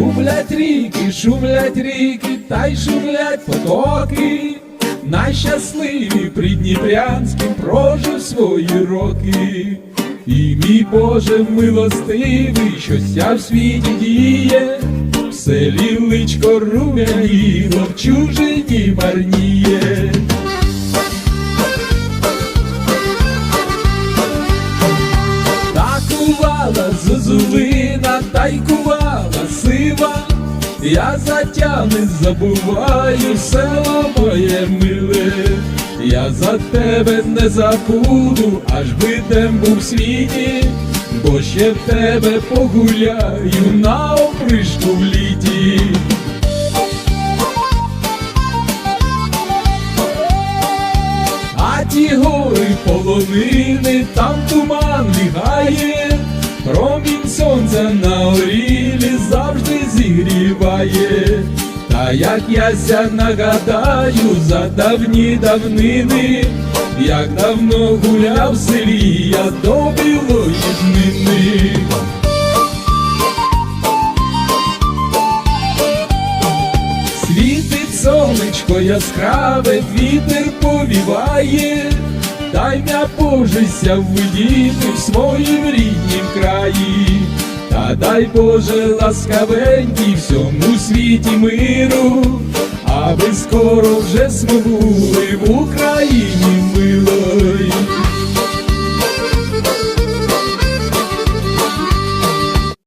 Шумлять ріки, шумлять ріки, та й шумлять потоки. Найщасливі Придніпрянським прожив свої роки. І мій Боже милостивий, щося в світі діє, в селі личко рум'яніло, в чужині марніє. Сива, я затя не забуваю село моє миле, я за тебе не забуду, аж би тем був світі, бо ще в тебе погуляю на опришку в літі. А ті гори полонини, там зігріває. Та як яся нагадаю за давні давнини, як давно гуляв в селі я до білої днини. Світить сонечко яскраве, вітер повіває, дай м'я Божеся видіти в своїм ріднім дай Боже ласкавенький всьому світі миру, аби скоро вже смогли в Україні.